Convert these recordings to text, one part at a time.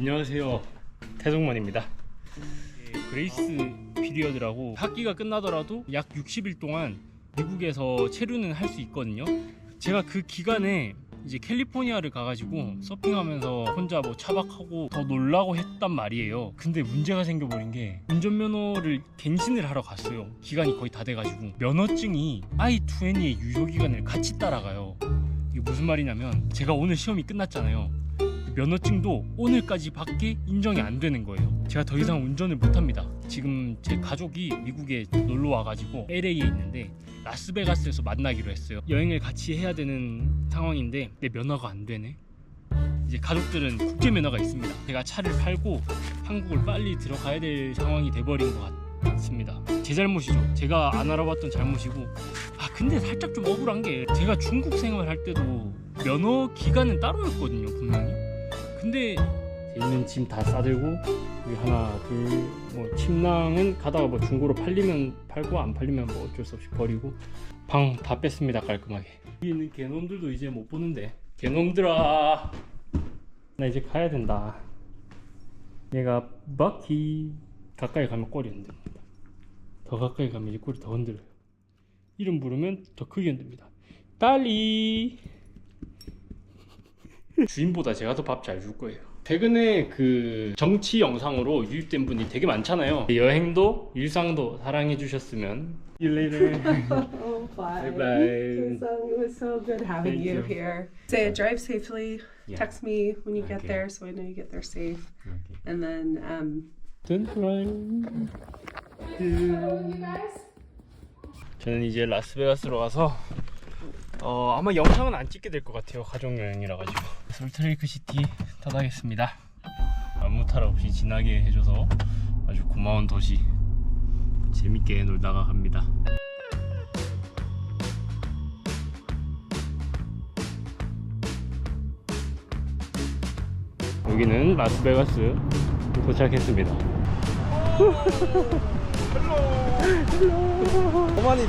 안녕하세요. 태종만입니다. 예, 그레이스 피리어드라고 학기가 끝나더라도 약 60일 동안 미국에서 체류는 할 수 있거든요. 제가 그 기간에 이제 캘리포니아를 가가지고 서핑하면서 혼자 뭐 차박하고 더 놀라고 했단 말이에요. 근데 문제가 생겨버린 게 운전면허를 갱신을 하러 갔어요. 기간이 거의 다 돼가지고. 면허증이 I-20의 유효기간을 같이 따라가요. 이게 무슨 말이냐면 제가 오늘 시험이 끝났잖아요 면허증도 오늘까지 밖에 인정이 안 되는 거예요. 제가 더 이상 운전을 못 합니다. 지금 제 가족이 미국에 놀러 와가지고 LA에 있는데 라스베가스에서 만나기로 했어요. 여행을 같이 해야 되는 상황인데 내 면허가 안 되네. 이제 가족들은 국제 면허가 있습니다. 제가 차를 팔고 한국을 빨리 들어가야 될 상황이 돼버린 것 같습니다. 제 잘못이죠. 제가 안 알아봤던 잘못이고. 아 근데 살짝 좀 억울한 게 제가 중국 생활할 때도 면허 기간은 따로였거든요 분명히. 근데 있는 짐 다 싸들고 여기 하나 둘뭐 침낭은 가다가 뭐 중고로 팔리면 팔고 안 팔리면 뭐 어쩔 수 없이 버리고 방 다 뺐습니다 깔끔하게. 여기 있는 개놈들도 이제 못 보는데. 개놈들아! 나 이제 가야 된다. 얘가 버키 가까이 가면 꼬리 흔듭니다. 더 가까이 가면 이 꼬리 더 흔들어요. 이름 부르면 더 크게 흔듭니다. 딸리 주인보다 제가 더 밥 잘 줄 거예요. 최근에 그 정치 영상으로 유입된 분이 되게 많잖아요. 여행도 일상도 사랑해 주셨으면. See you later. Oh, bye. Bye-bye. So, it was so good having Thank you, you. here. Say, drive safely. Yeah. Text me when you get Okay. there so I know you get there safe. Okay. And then, um, 저는 이제 라스베가스로 가서 어, 아마 영상은 안 찍게 될 것 같아요. 가족 여행이라 가지고 솔트레이크 시티 타다겠습니다. 아무 탈 없이 지나게 해줘서 아주 고마운 도시 재밌게 놀다가 갑니다. 여기는 라스베가스 도착했습니다. 운이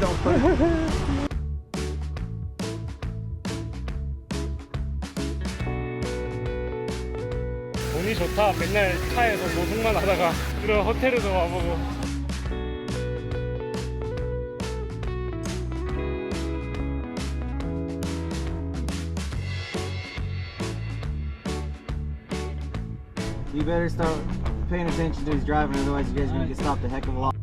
좋다. 맨날 차에서 노숙만 하다가 이런 호텔에도 와보고. You better start paying attention to his driving, otherwise you guys are gonna get stopped a heck of a lot.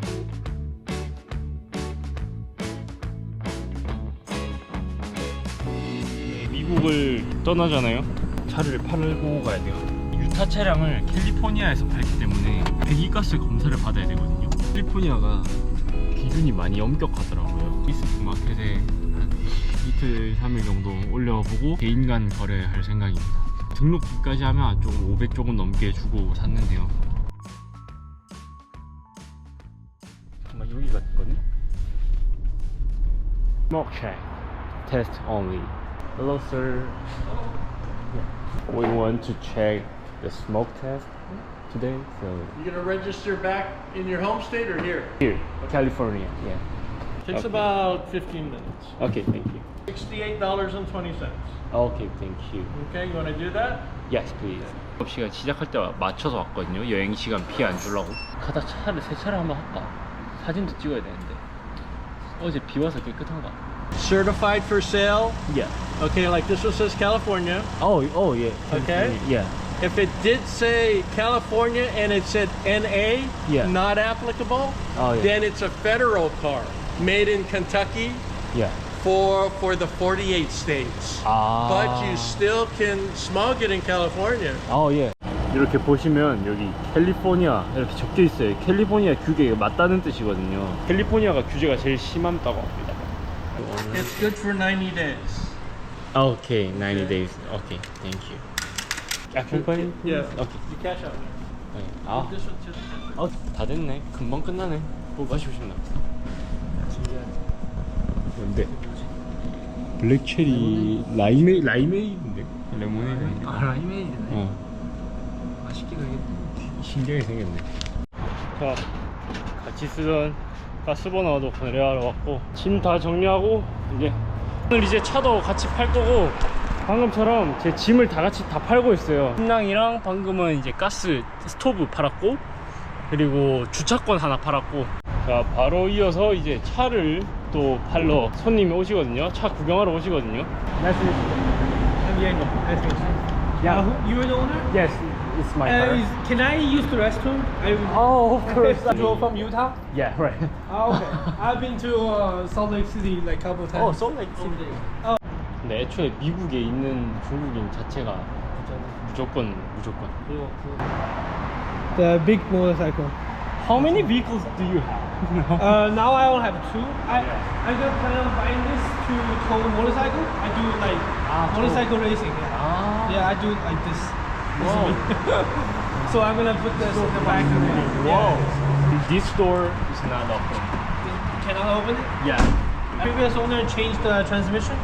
미국을 떠나잖아요. 차를 팔고 가야 돼요. 유타 차량을 캘리포니아에서 팔기 때문에 배기가스 검사를 받아야 되거든요. 캘리포니아가 기준이 많이 엄격하더라고요. 이스 마켓에 한 이틀, 3일 정도 올려보고 개인 간 거래할 생각입니다. 등록비까지 하면 조금 500 조금 넘게 주고 샀는데요. 정말 여기 같거든요. Test only. Hello, sir. We want to check the smoke test today. So You gonna register back in your home state or here? here, California. Yeah. Takes Okay. about 15 minutes. Okay, thank you. $68.20. Okay, thank you. Okay, you wanna do that? Yes, please. 수업 시간 시작할 때 맞춰서 왔거든요. 여행 시간 피해 안 주려고. 가다 차를 세차를 한번 할까? 사진도 찍어야 되는데. 어제 비 와서 깨끗한가? Certified for sale. Yeah. Okay, like this one says California. Oh, oh yeah. Okay. Yeah. If it did say California and it said NA, Yeah. not applicable, Oh yeah. then it's a federal car made in Kentucky yeah. for for the 48 states. 아. But you still can smog it in California. 아 예. 이렇게 보시면 여기 캘리포니아 이렇게 적혀 있어요. 캘리포니아 규제에 맞다는 뜻이거든요. 캘리포니아가 규제가 제일 심하다고 합니다. It's good for 90 days. 아, 오케이, 90 days. 오케이, thank you. 아, 컴퍼니? Yeah. 오케이. You cash out. 네. 아, This one just 어, 다 됐네. 금방 끝나네. 뭐 마시고 싶나? 뭔데? 블랙 체리 라이메 라이메이인데 레모네이드. 아, 라이메이드네. 어. 맛있게 되겠네. 신기하게 생겼네. 자, 같이 쓰던 가스버너도 내려하러 왔고, 짐 다 정리하고, 이제, 오늘 이제 차도 같이 팔 거고, 방금처럼 제 짐을 다 같이 다 팔고 있어요. 신랑이랑 방금은 이제 가스 스토브 팔았고 그리고 주차권 하나 팔았고 자 바로 이어서 이제 차를 또 팔러 손님이 오시거든요. 차 구경하러 오시거든요. Nice to meet you. I'm Diego. Nice to meet you. Yeah. Uh, who- you are the owner? Yes, it's my Uh, car. is, can I use the restroom? I, Oh, of course. You're from Utah? Yeah, right. Oh, okay. I've been to uh, Salt Lake City like a couple of times. Salt Lake City. Oh. 근데 애초에 미국에 있는 중국인 자체가 무조건 무조건. The big motorcycle. How many vehicles do you have? Uh, now I only have two. I Yeah. I'm gonna plan on buying this to tow motorcycle. I do like Ah, tow. motorcycle racing. Yeah. 아. Yeah, I do it like this. This is Wow. me. so I'm gonna put this in the back of it. Wow. This door is not open. Yeah. Can I open it? Yeah. Previous owner changed the transmission.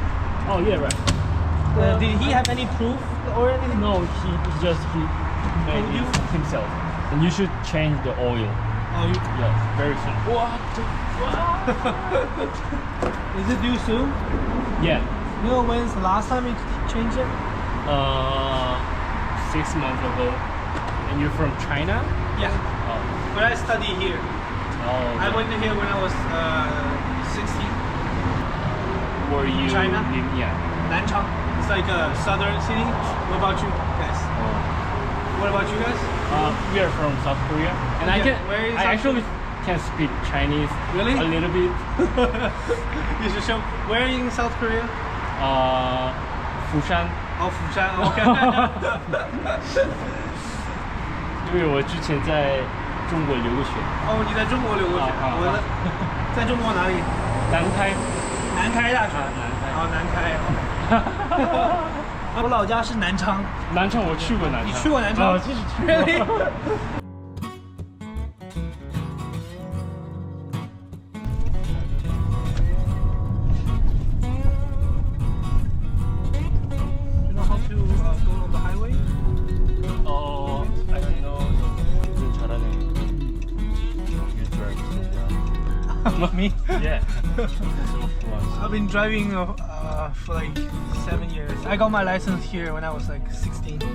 Oh yeah, right. Uh, did he have any proof or anything? No, he, just he made it himself. And you should change the oil. Oh, you, Yes, very soon. What? is it due soon? Yeah. You know when's the last time you changed it? Uh, six months ago. And you're from China? Yeah. Oh. But I study here. Oh. I went here when I was uh, 16 Were you China? live- yeah. Nanchang. It's like a southern city. What about you guys? Oh. What about you guys? Uh, we are from South Korea, and I Yeah, can. where is I South actually can speak Chinese Really? a little bit. you should show. Where in South Korea? Uh, Fushan， Oh, Fushan. Okay. 因为我之前在中国留过学，哦，你在中国留过学，啊啊啊我在在中国哪里？南开。 南开大学。啊南开哦，南开。我老家是南昌。南昌我去过南昌，你去过南昌啊，其实去过。I've been driving uh, uh, for like seven years. I got my license here when I was like 16. You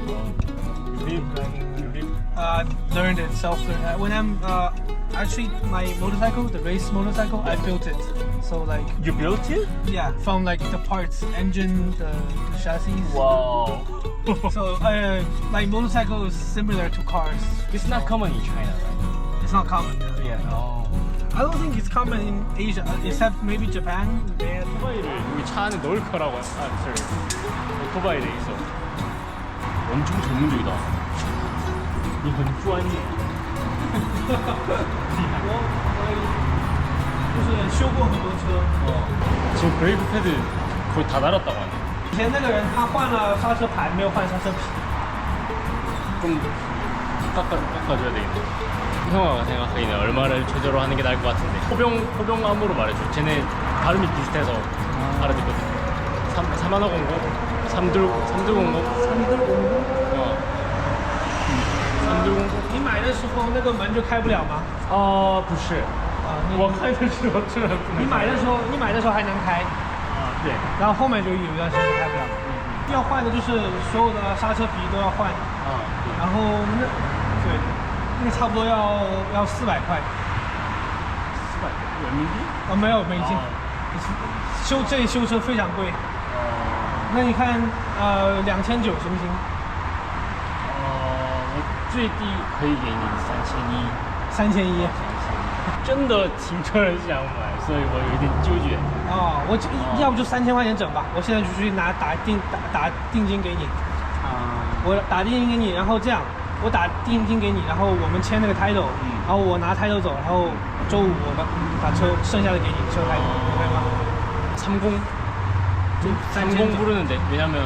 live, you live. Uh, learned it self-learned. when I'm uh, actually my motorcycle, the race motorcycle, I built it. So like You built it? yeah, from like the parts, engine, the, the chassis. Wow. So uh, like motorcycle is similar to cars. It's not common in China, right? It's not common. uh, Yeah. Oh. I don't think it's common in Asia, uh, except maybe Japan. They 오토바이를 여기 차 안에 넣을 거라고 아, sorry. 오토바이에 있어. 엄청 전문적이다. 이很专业.就是修过很多车。 어. 지금 브레이크 패드 거의 다 달았다고 하네. 以前那个人他换了刹车盘，没有换刹车皮。 좀 깎아, 깎아줘야 되겠네. 형아가 생각하기에 얼마를 최저로 하는 게 나을 것 같은데. 호병, 호병암으로 말해줘. 쟤네 발음이 비슷해서 알아듣거든. 3, 3509? 3들, 3들공고? 3들공고? 어. 3들공고? 你买的时候那个门就开不了吗？ 아, 不是.啊，你我开的时候突然不能你买的时候，你买的时候还能开，啊，对，然后后面就有一段时间开不了。要换的就是所有的刹车皮都要换，啊，对，然后那对， 那个差不多要要四百块，四百人民币。啊没有美金哦，修这里修车非常贵。哦，那你看呃两千九行不行？哦，我最低可以给你三千一。三千一。真的挺多人想买，所以我有点纠结。哦，我就要不就三千块钱整吧，我现在就去拿打定打打定金给你，啊，我打定金给你，然后这样，我打定金给你，然后我们签那个 title，、嗯然后我拿 title 走，然后周五我把把车剩下的给你车 title，明白吗？ 30? 좀 싼 30 젠장. 부르는데 왜냐면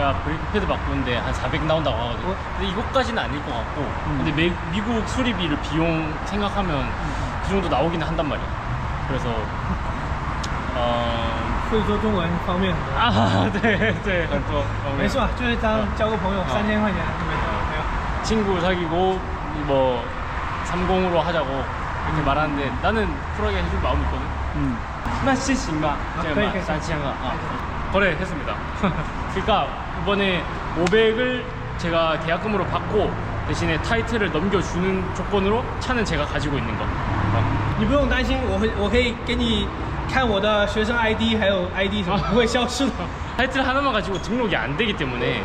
야 브레이크 패드 바꾸는데 한 400 나온다고 하거든 어? 근데 이것까지는 아닐 것 같고 근데 미, 미국 수리비를 비용 생각하면 그 정도 나오긴 한단 말이야 그래서 어... 会说中文方便很多。 아, 네, 네, 很多方面没事吧，就是当交个朋友，三千块钱没有没有。 친구 사귀고 뭐 30으로 하자고 이렇게 말하는데 나는 쿨하게 해줄 마음이 있거든. 음. 那是行吧？可以可以三千个啊。 거래했습니다. 그러니까 이번에 500을 제가 계약금으로 받고 대신에 타이틀을 넘겨주는 조건으로 차는 제가 가지고 있는 거. 어.你不用担心，我会我可以给你看我的学生 ID 还有 ID 什么，不会消失的。 타이틀 하나만 가지고 등록이 안 되기 때문에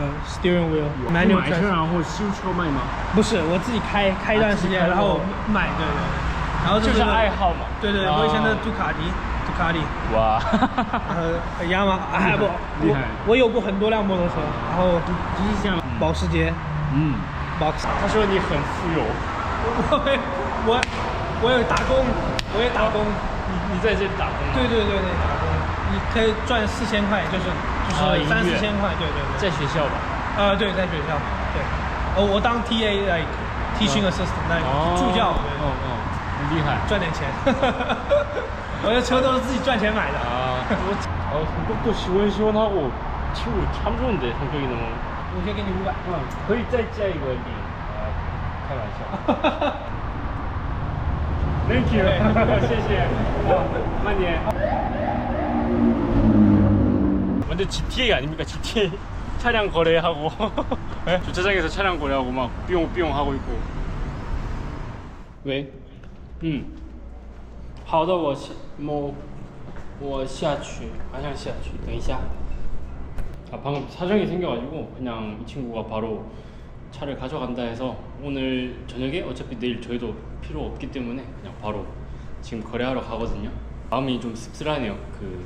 呃，steering wheel manual 买车然后修车卖吗？不是我自己开开一段时间，然后过买，对对。对，然后这就是是爱好嘛。对对，啊我以前的杜卡迪，杜卡迪，哇，呃，雅马哈，还不，我厉害。我有过很多辆摩托车，然后就是像保时捷。嗯，box，他说你很富有，我我我有打工，我也打工，你你在这里打工？对对对对，打工，你可以赚四千块，就是是三四千块，对对对，在学校吧？呃，对，在学校，对，呃，我当 TA like teaching assistant，那、个、助教，对。嗯哦，很厉害，赚点钱，我的车都是自己赚钱买的。啊，我，哦，不过喜欢喜欢他，我，其实我差不多的，很可以的吗？我先给你五百，嗯，可以再加一个零，开玩笑。哈哈哈。Thank you，谢谢，好，慢点。 완전 GTA 아닙니까? GTA 차량 거래하고 예? 주차장에서 차량 거래하고 막 삐용삐용 하고 있고. 왜? 음. 好的，我下我我下去，马上下去，等一下。아 방금 사정이 생겨가지고 그냥 이 친구가 바로 차를 가져간다 해서 오늘 저녁에 어차피 내일 저희도 필요 없기 때문에 그냥 바로 지금 거래하러 가거든요. 마음이 좀 씁쓸하네요. 그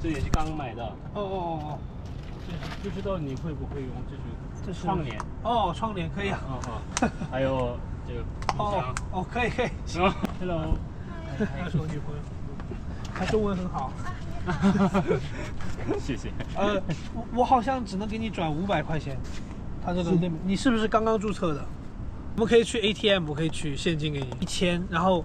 这也是刚买的，哦哦哦哦不知道你会不会用，这是这是窗帘，哦。哦，窗帘可以啊。啊啊，还有这个哦。哦，可以可以。啊，Hello，她是我女朋友，她中文很好。谢谢。呃，我我好像只能给你转五百块钱。他这个 你是不是刚刚注册的？我们可以去 ATM，我可以取现金给你一千，然后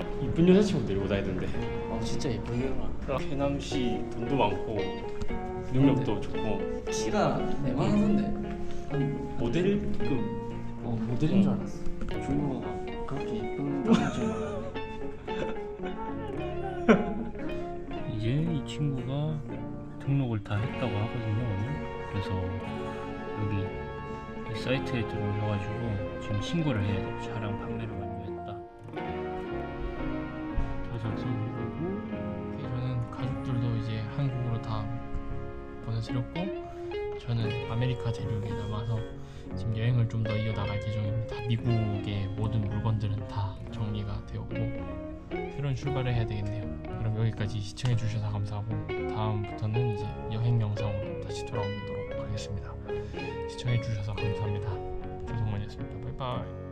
이쁜 여자친구 데리고 다니던데. 어, 진짜 예쁘네요. 해남시 돈도 많고 능력도 좋고 키가 내만한데 아니 모델급 어, 모델인 줄 알았어. 중국어가 그렇게 예쁜 줄 이제 이 친구가 등록을 다 했다고 하거든요 오늘 그래서 여기 이 사이트에 들어오셔가지고 지금 신고를 해야 돼요 차량 판매를 완료 대륙에 남아서 지금 여행을 좀 더 이어나갈 예정입니다 미국의 모든 물건들은 다 정리가 되었고 새로운 출발을 해야 되겠네요. 그럼 여기까지 시청해 주셔서 감사하고 다음부터는 이제 여행 영상으로 다시 돌아오도록 하겠습니다. 시청 시청해주셔서 감사합니다. 조성만이었습니다. 바이바이.